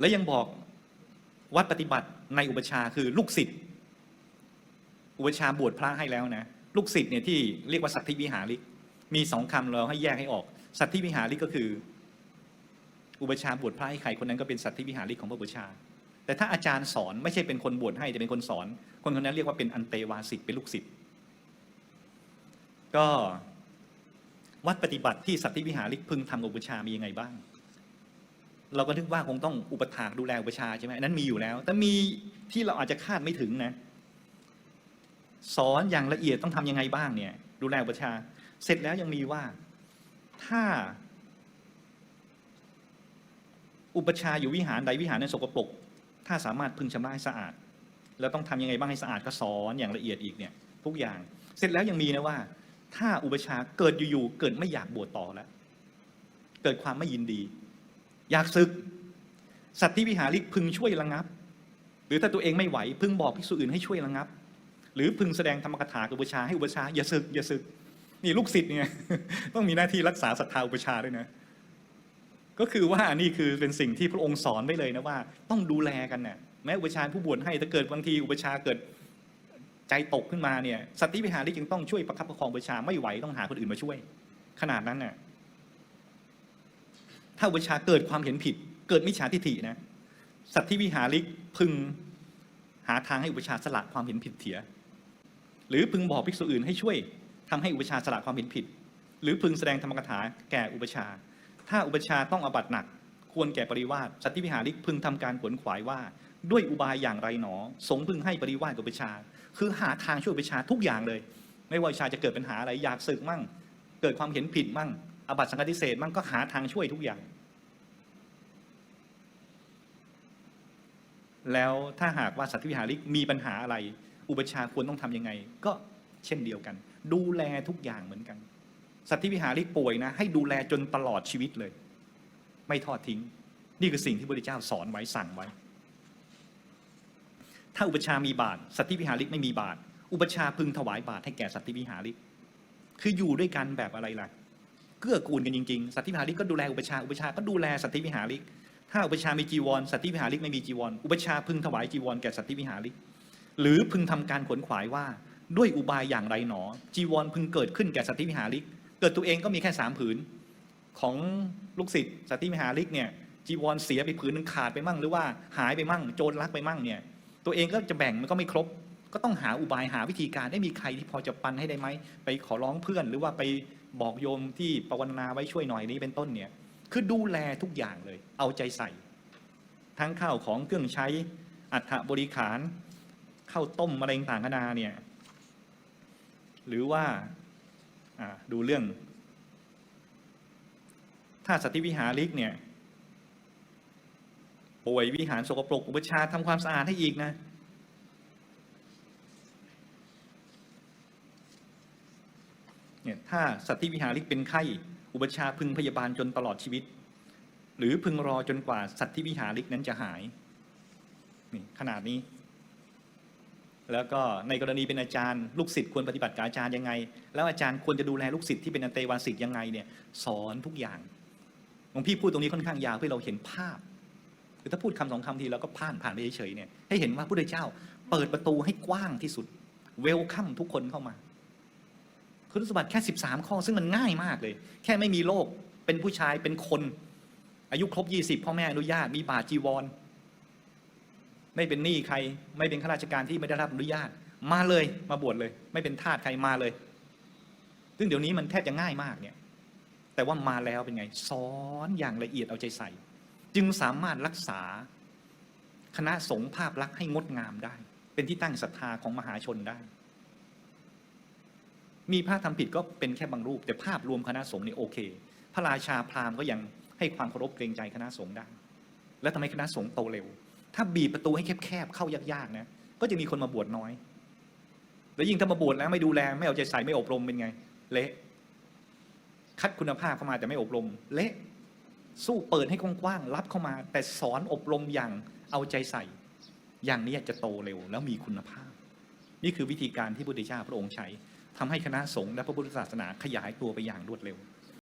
และยังบอกวัดปฏิบัติในอุปชาคือลูกศิษย์อุปชาบวชพระให้แล้วนะ ลูกศิษย์เนี่ยที่เรียกว่าสัตธิวิหาริก มีสองคำเราให้แยกให้ออก สัตธิวิหาริกก็คือ อุปชาบวชพระให้ใครคนนั้นก็เป็นสัตธิวิหาริกของพระอุปชา แต่ถ้าอาจารย์สอนไม่ใช่เป็นคนบวชให้แต่เป็นคนสอน คนคนนั้นเรียกว่าเป็นอันเตวาสิกเป็นลูกศิษย์ก็วัดปฏิบัติที่สัตธิวิหาริกพึงทำกับอุปชามียังไงบ้าง เราก็นึกว่าคงต้องอุปถากดูแลอุปชาใช่ไหมนั้นมีอยู่แล้ว แต่มีที่เราอาจจะคาดไม่ถึงนะ สอนอย่างละเอียดต้องทำยังไงบ้างเนี่ย ดูแลอุปชา เสร็จแล้วยังมีว่าถ้า อุปชาอยู่วิหารใดวิหารนั้นสกปรกถ้าสามารถพึงชำระให้สะอาด แล้วต้องทำยังไงบ้างให้สะอาดก็สอนอย่างละเอียดอีกเนี่ย ทุกอย่าง เสร็จแล้วยังมีนะว่า ถ้าอุปชาเกิดอยู่ๆเกิดไม่อยากบวชต่อแล้ว เกิดความไม่ยินดี อยากศึก สัตว์ที่วิหาริกพึงช่วยระงับ หรือถ้าตัวเองไม่ไหว พึงบอกภิกษุอื่นให้ช่วยระงับ หรือพึงแสดงธรรมกถากับอุปชาให้อุปชาอย่าศึกอย่าศึก นี่ลูกศิษย์เนี่ยต้องมีหน้าที่รักษาศรัทธาอุปชาด้วยนะ ก็คือว่านี่คือเป็นสิ่งที่พระองค์สอนไว้เลยนะว่า ต้องดูแลกันน่ะแม้อุปชาผู้บวชให้ถ้าเกิดบางทีอุปชาเกิดใจตกขึ้นมาเนี่ยสัตติวิหาริกจึงต้องช่วยประคับประคองอุปชาไม่ไหวต้องหาคนอื่นมาช่วย ขนาดนั้นน่ะ ถ้าอุปชาเกิดความเห็นผิด เกิดมิจฉาทิฏฐินะสัตธิวิหาริกพึงหาทางให้อุปชาสละความเห็นผิดเถีย หรือพึงบอกภิกษุอื่นให้ช่วยทำให้อุปชาสละความเห็นผิด หรือพึงแสดงธรรมกถาแก่อุปชา ถ้าอุปชาต้องอบัตหนัก ควรแก่ปริวาสสัตธิวิหาริกพึงทำการขวนขวายว่า ด้วยอุบายอย่างไรหนอ สงพึงให้ปริวาสกับอุปชา คือหาทางช่วยอุปชาทุกอย่างเลย ไม่ว่าอุปชาจะเกิดปัญหาอะไรอยากศึกมั่ง เกิดความเห็นผิดมั่ง อบัตสังฆติเศษมั่งก็หาทางช่วยทุกอย่าง แล้วถ้าหากว่าสัตว์วิหาริกมีปัญหาอะไร อุปชาควรต้องทำยังไง ก็เช่นเดียวกัน ดูแลทุกอย่างเหมือนกัน สัตว์วิหาริกป่วยนะ ให้ดูแลจนตลอดชีวิตเลย ไม่ทอดทิ้ง นี่คือสิ่งที่พระเจ้าสอนไว้สั่งไว้ ถ้าอุปชามีบาตรสัตว์วิหาริกไม่มีบาตรอุปชาพึงถวายบาตรให้แก่สัตว์วิหาริก คืออยู่ด้วยกันแบบอะไรล่ะ เกื้อกูลกันจริงๆ สัตว์วิหาริกก็ดูแลอุปชาอุปชาก็ดูแลสัตว์วิหาริก ถ้าอุปชามีจีวร สัตธิวิหาริกไม่มีจีวร อุปชาพึงถวายจีวรแก่สัตธิวิหาริก หรือพึงทำการขวนขวายว่าด้วยอุบายอย่างไรหนอ จีวรพึงเกิดขึ้นแก่สัตธิวิหาริก เกิดตัวเองก็มีแค่สามผืน ของลูกศิษย์สัตธิวิหาริกเนี่ยจีวรเสียไปผืนนึงขาดไปมั่งหรือว่าหายไปมั่งโจรลักไปมั่งเนี่ยตัวเองก็จะแบ่งมันก็ไม่ครบ ก็ต้องหาอุบายหาวิธีการได้มีใครที่พอจะปันให้ได้ไหมไปขอร้องเพื่อน หรือว่าไปบอกโยมที่ปวารณาไว้ช่วยหน่อยนี้เป็นต้นเนี่ยคือดูแลทุกอย่างเลย เอาใจใส่ ทั้งข้าวของเครื่องใช้อัฐบริขารข้าวต้มอะไรต่างๆนานาเนี่ยหรือว่าดูเรื่องถ้าสตว์วิหาริกเนี่ยป่วยวิหารสกปรกอุปชาทำความสะอาดให้อีกนะ เนี่ยถ้าสัตว์วิหาริกเป็นไข้ อุปชาพึงพยาบาลจนตลอดชีวิต หรือพึงรอจนกว่าสัตว์ที่วิหาริกนั้นจะหายนี่ขนาดนี้ แล้วก็ในกรณีเป็นอาจารย์ ลูกศิษย์ควรปฏิบัติกับอาจารย์ยังไง แล้วอาจารย์ควรจะดูแลลูกศิษย์ที่เป็นอันเตวาสิกยังไงเนี่ยสอนทุกอย่างหลวงพี่พูดตรงนี้ค่อนข้างยาวเพื่อเราเห็นภาพคือถ้าพูดคำสองคำทีเราก็ผ่านผ่านไปเฉยๆเนี่ยให้เห็นว่าพระพุทธเจ้าเปิดประตูให้กว้างที่สุด เวลคัมทุกคนเข้ามา คุณสมบัติแค่ 13 ข้อซึ่งมันง่ายมากเลย แค่ไม่มีโรคเป็นผู้ชายเป็นคน อายุครบ 20 พ่อแม่อนุญาตมีบาจีวร ไม่เป็นหนี้ใคร ไม่เป็นข้าราชการที่ไม่ได้รับอนุญาต มาเลยมาบวชเลย ไม่เป็นทาสใครมาเลย ซึ่งเดี๋ยวนี้มันแทบจะง่ายมากเนี่ย แต่ว่ามาแล้วเป็นไงสอนอย่างละเอียดเอาใจใส่ จึงสามารถรักษาคณะสงฆ์ภาพลักษณ์ให้งดงามได้ เป็นที่ตั้งศรัทธาของมหาชนได้ มีพระทำผิดก็เป็นแค่บางรูป แต่ภาพรวมคณะสงฆ์นี่โอเค พระราชาพราหมณ์ก็ยังให้ความเคารพเกรงใจคณะสงฆ์ได้ แล้วทำให้คณะสงฆ์โตเร็ว ถ้าบีบประตูให้แคบๆเข้ายากๆนะก็จะมีคนมาบวชน้อย แล้วยิ่งถ้ามาบวชแล้วไม่ดูแลไม่เอาใจใส่ไม่อบรมเป็นไง เละคัดคุณภาพเข้ามาแต่ไม่อบรม เละสู้เปิดให้กว้างๆรับเข้ามา แต่สอนอบรมอย่างเอาใจใส่ อย่างนี้จะโตเร็วแล้วมีคุณภาพ นี่คือวิธีการที่พระพุทธเจ้าพระองค์ใช้ ทำให้คณะสงฆ์และพระพุทธศาสนาขยายตัวไปอย่างรวดเร็ว